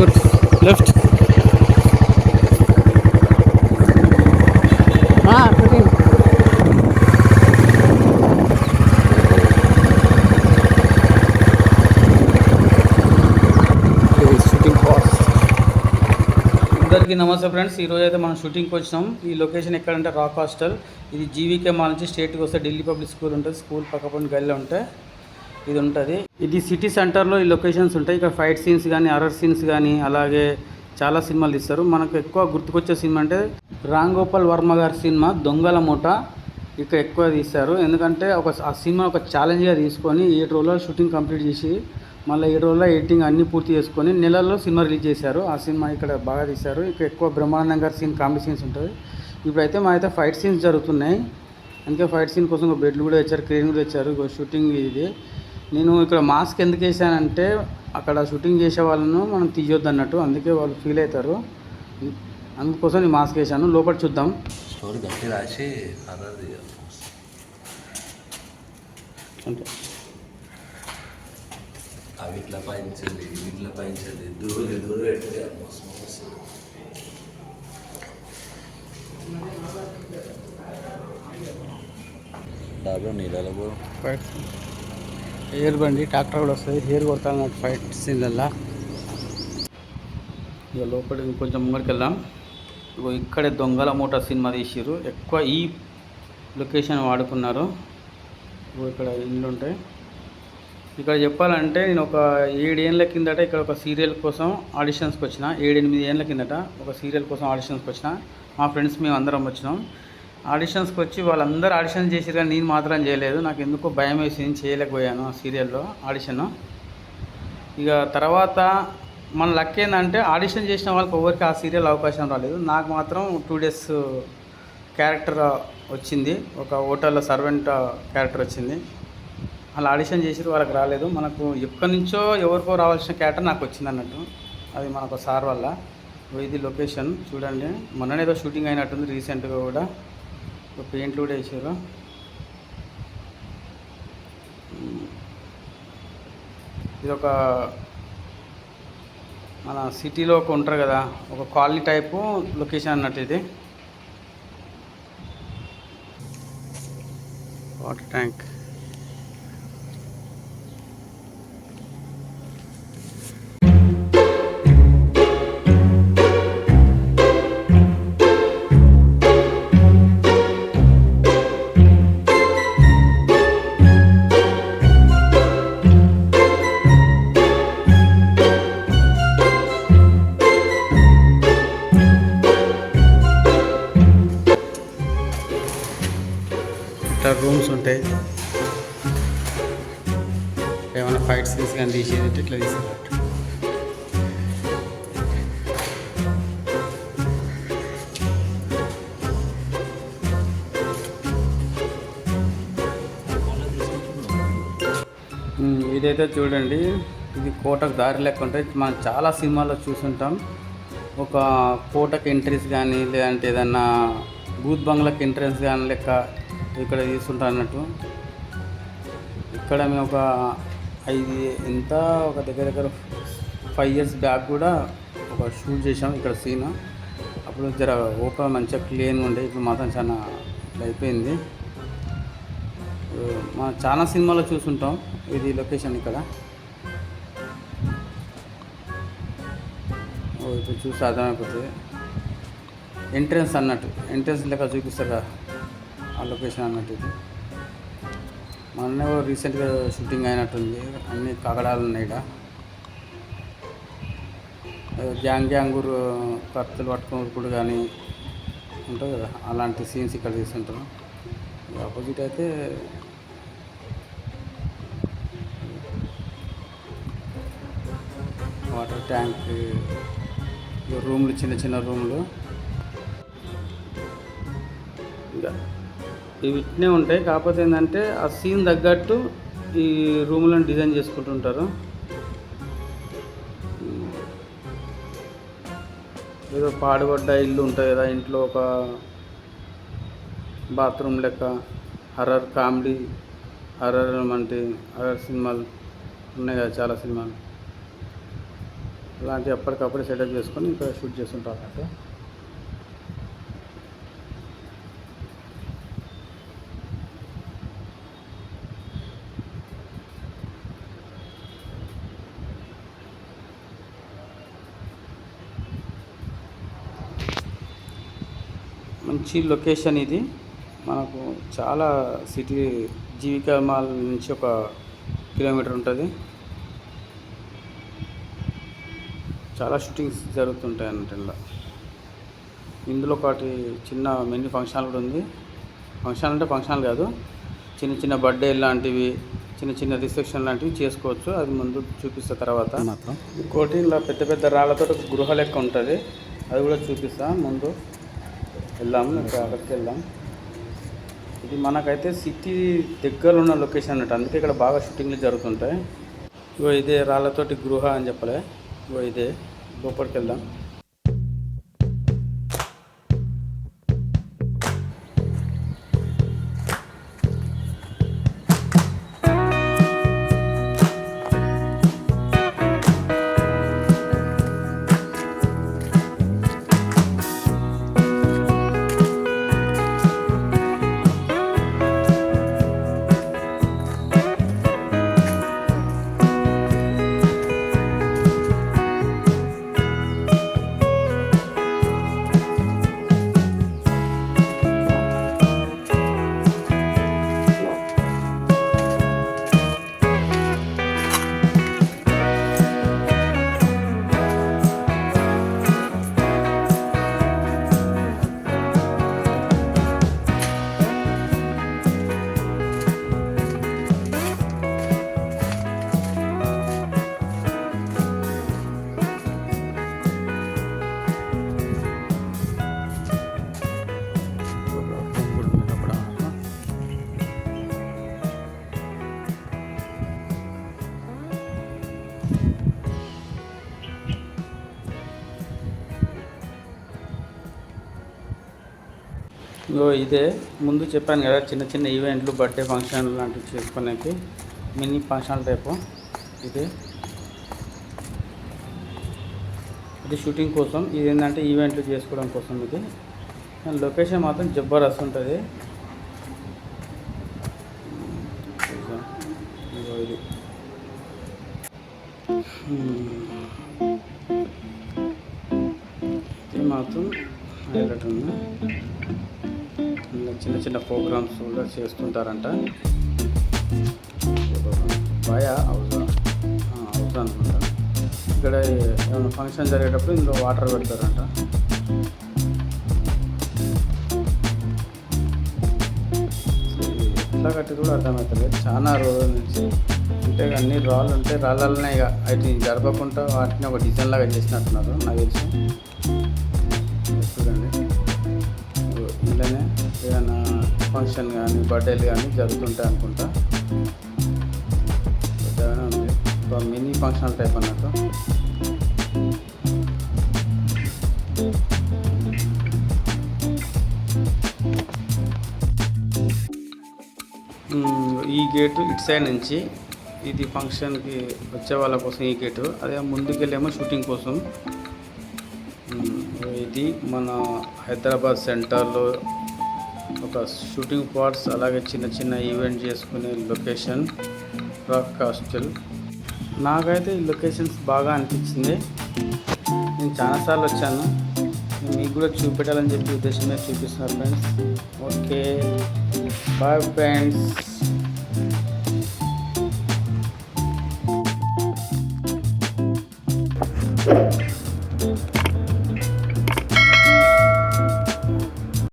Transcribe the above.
Left left shooting అందరికీ నమస్తే friends. ఈరోజు అయితే మనం షూటింగ్కి వచ్చినాం. ఈ లొకేషన్ ఎక్కడంటే రాక్ హాస్టల్. ఇది జీవీకే మాల్ నుంచి స్టేట్కి వస్తే ఢిల్లీ పబ్లిక్ స్కూల్ ఉంటుంది. స్కూల్ పక్కపొంటి గల్లీలో ఉంటాయి ఇది ఉంటుంది. ఇది సిటీ సెంటర్లో ఈ లొకేషన్స్ ఉంటాయి. ఇక్కడ ఫైట్ సీన్స్ కానీ అరర్ సీన్స్ కానీ అలాగే చాలా సినిమాలు తీస్తారు. మనకు ఎక్కువ గుర్తుకొచ్చే సినిమా అంటే రామ్ గోపాల్ వర్మ గారి సినిమా దొంగల మూట. ఇక్కడ ఎక్కువ తీస్తారు. ఎందుకంటే ఒక ఆ సినిమా ఒక ఛాలెంజ్గా తీసుకొని ఏడు రోజుల్లో షూటింగ్ కంప్లీట్ చేసి మళ్ళీ ఏడు రోజుల్లో ఎడిటింగ్ అన్నీ పూర్తి చేసుకొని నెలల్లో సినిమా రిలీజ్ చేశారు. ఆ సినిమా ఇక్కడ బాగా తీశారు. ఇక్కడ ఎక్కువ బ్రహ్మానందం గారి సీన్ కామెడీ సీన్స్ ఉంటుంది. ఇప్పుడైతే మా అయితే ఫైట్ సీన్స్ జరుగుతున్నాయి. అందుకే ఫైట్ సీన్ కోసం ఒక బెడ్లు కూడా ఇచ్చారు క్రీన్ కూడా ఇచ్చారు షూటింగ్ ఇది. నేను ఇక్కడ మాస్క్ ఎందుకు వేసానంటే అక్కడ షూటింగ్ చేసే వాళ్ళను మనం తీయొద్దు అన్నట్టు అందుకే వాళ్ళు ఫీల్ అవుతారు. అందుకోసం నేను మాస్క్ వేసాను. లోపల చూద్దాం. స్టోరీ గట్టి రాసి అంటే అవి ఇట్లా పాయించండి ఇవి ఇట్లా పాయించండి దూరం దూరం పెట్టి మోసం డాబా నీళ్ళలో ఫైట్ హెయిర్ బండి ట్రాక్టర్ కూడా వస్తుంది. హెయిర్ కొడతాను నాకు ఫైట్ సీన్లల్లా. ఇక లోపల ఇంకొంచెం ముంగడికి వెళ్దాం. ఇగో ఇక్కడే దొంగల మూట సినిమా తీసిరు ఎక్కువ ఈ లొకేషన్ వాడుకున్నారు. ఇక్కడ ఇల్లు ఉంటాయి ఇక్కడ చెప్పాలంటే నేను ఒక ఏడేళ్ళ కిందట ఇక్కడ ఒక సీరియల్ కోసం ఆడిషన్స్కి వచ్చిన. ఏడెనిమిది ఏళ్ళ కిందట ఒక సీరియల్ కోసం ఆడిషన్స్కి వచ్చిన. మా ఫ్రెండ్స్ మేము అందరం వచ్చినాం. ఆడిషన్స్కి వచ్చి వాళ్ళందరూ ఆడిషన్ చేసిరు కానీ నేను మాత్రం చేయలేదు. నాకు ఎందుకో భయం వేసి చేయలేకపోయాను ఆ సీరియల్లో ఆడిషన్. ఇక తర్వాత మన లక్ ఏంటంటే ఆడిషన్ చేసిన వాళ్ళకి ఎవరికి ఆ సీరియల్ అవకాశం రాలేదు. నాకు మాత్రం టూ డేస్ క్యారెక్టర్ వచ్చింది. ఒక హోటల్లో సర్వెంట్ క్యారెక్టర్ వచ్చింది. అలా ఆడిషన్ చేసిరు వాళ్ళకి రాలేదు. మనకు ఎక్కడి నుంచో ఎవరికో రావాల్సిన క్యారెక్టర్ నాకు వచ్చింది అన్నట్టు. అది మనకు సార్ వల్ల ఇది లొకేషన్ చూడండి. మొన్ననే ఏదో షూటింగ్ అయినట్టుంది రీసెంట్గా కూడా. పెయింట్లు కూడా వేసారు. ఇది ఒక మన సిటీలో ఒక ఉంటారు కదా ఒక కాలనీ టైపు లొకేషన్ అన్నట్టు ఇది. Water tank. ఉంటాయి. ఏమైనా ఫైట్ సీన్స్ కానీ తీసేది ఇట్లా తీసేది ఇదైతే చూడండి. ఇది కోటకు దారి లెక్క ఉంటుంది మనం చాలా సినిమాల్లో చూసుంటాం. ఒక కోటకు ఎంట్రీస్ కానీ లేదంటే ఏదన్నా బూత్ బంగ్లాకి ఎంట్రన్స్ కానీ లెక్క ఇక్కడ తీసుకుంటా అన్నట్టు. ఇక్కడ మేము ఒక ఐదు ఎంత? ఒక దగ్గర దగ్గర ఫైవ్ ఇయర్స్ బ్యాక్ కూడా ఒక షూట్ చేసాం ఇక్కడ సీన్ అప్పుడు జర ఓపెన్ మంచిగా క్లీన్ ఉండే. ఇప్పుడు మాత్రం చాలా అయిపోయింది. మనం చాలా సినిమాలో చూసుంటాం. ఇది లొకేషన్ ఇక్కడ. ఇప్పుడు చూస్తే అర్థమైపోతుంది. ఎంట్రన్స్ అన్నట్టు. ఎంట్రన్స్ లెక్క చూపిస్తారు కదా ఆ లొకేషన్ అన్నట్టు ఇది మొన్న రీసెంట్గా షూటింగ్ అయినట్టుంది. అన్ని కగడాలు ఉన్నాయి గ్యాంగ్ గ్యాంగూరు కత్తులు పట్టుకున్నప్పుడు కానీ ఉంటుంది కదా అలాంటి సీన్స్ ఇక్కడ తీసుకుంటారు ఆపోజిట్ అయితే వాటర్ ట్యాంక్ రూమ్లు చిన్న చిన్న రూమ్లు. ఇంకా ఇవి ఇట్నే ఉంటాయి. కాకపోతే ఏంటంటే ఆ సీన్ తగ్గట్టు ఈ రూమ్లను డిజైన్ చేసుకుంటుంటారు. ఏదో పాడుబడ్డ ఇల్లు ఉంటుంది కదా ఇంట్లో ఒక బాత్రూమ్ లెక్క హర్రర్ కామెడీ హర్రర్ వంటి హర్రర్ సినిమాలు ఉన్నాయి కదా చాలా సినిమాలు. ఇలాంటివి ఎప్పటికప్పుడు సెటప్ చేసుకొని ఇక్కడ షూట్ చేస్తుంటారు. అన్నట్టు మంచి లొకేషన్ ఇది. మనకు చాలా సిటీ జీవికా మాల్ నుంచి ఒక కిలోమీటర్ ఉంటుంది. చాలా షూటింగ్స్ జరుగుతుంటాయి అన్నట్టు ఇందులో. ఇందులో ఒకటి చిన్న మినీ ఫంక్షన్ కూడా ఉంది. ఫంక్షన్ అంటే ఫంక్షన్ కాదు. చిన్న చిన్న బర్త్డే లాంటివి చిన్న చిన్న రిసెప్షన్ లాంటివి చేసుకోవచ్చు. అది ముందు చూపిస్తా తర్వాత. మాత్రం. ఇంకోటి ఇలా పెద్ద పెద్ద రాళ్ళతో గృహ లెక్క ఉంటుంది. అది కూడా చూపిస్తా ముందు. వెళ్దాము అక్కడికి వెళ్దాం. ఇది మనకైతే సిటీ దగ్గర ఉన్న లొకేషన్ అన్నట్టు అందుకే ఇక్కడ బాగా షూటింగ్లు జరుగుతుంటాయి. ఇగో ఇదే రాళ్ళతోటి గృహ అని చెప్పలే. ఇగో ఇదే లోపలికి వెళ్దాం. ఇగో ఇదే. ముందు చెప్పాను కదా చిన్న చిన్న ఈవెంట్లు బర్త్డే ఫంక్షన్ లాంటివి చేసుకోవడానికి మినీ ఫంక్షన్ టైపు ఇది. ఇది షూటింగ్ కోసం ఇది ఏంటంటే ఈవెంట్లు చేసుకోవడం కోసం ఇది. లొకేషన్ మాత్రం జబర్దస్త్ ఉంటుంది. ఇది. ఇది మాత్రం హైలైట్ ఉంది. చిన్న చిన్న ప్రోగ్రామ్స్ కూడా చేస్తుంటారంట. బాయా హౌజా హౌజా అనుకుంటా ఇక్కడ ఏమైనా ఫంక్షన్ జరిగేటప్పుడు ఇందులో వాటర్ పెడతారంట. ఎట్లా కట్టి కూడా అర్థమవుతలేదు. చాలా రోజుల నుంచి అంటే అన్ని రాళ్ళు ఉంటే రాళ్ళనే ఇక. వాటిని జరపకుండా వాటిని ఒక డిజైన్ లాగా చేసినట్టున్నారు. నాకు తెలిసి. ఫంక్షన్ కానీ బర్త్డేలు కానీ జరుగుతుంటాయి అనుకుంటా. పెద్దగానే ఉంది. ఒక మినీ ఫంక్షన్ టైప్ అన్నట్టు. ఈ గేటు ఇటు సైడ్ నుంచి ఇది ఫంక్షన్కి వచ్చే వాళ్ళ కోసం ఈ గేటు. అదే ముందుకెళ్ళేమో షూటింగ్ కోసం. ఇది మన హైదరాబాద్ సెంటర్లో ఒక షూటింగ్ పార్ట్స్ అలాగే చిన్న చిన్న ఈవెంట్ చేసుకునే లొకేషన్ రాక్ కాస్టల్ నాకైతే ఈ లొకేషన్స్ బాగా అనిపించింది. నేను చాలాసార్లు వచ్చాను. మీకు కూడా చూపెట్టాలని చెప్పి ఉద్దేశమే చూపిస్తున్నారు ఫ్రెండ్స్ ఓకే బాయ్ ఫ్రెండ్స్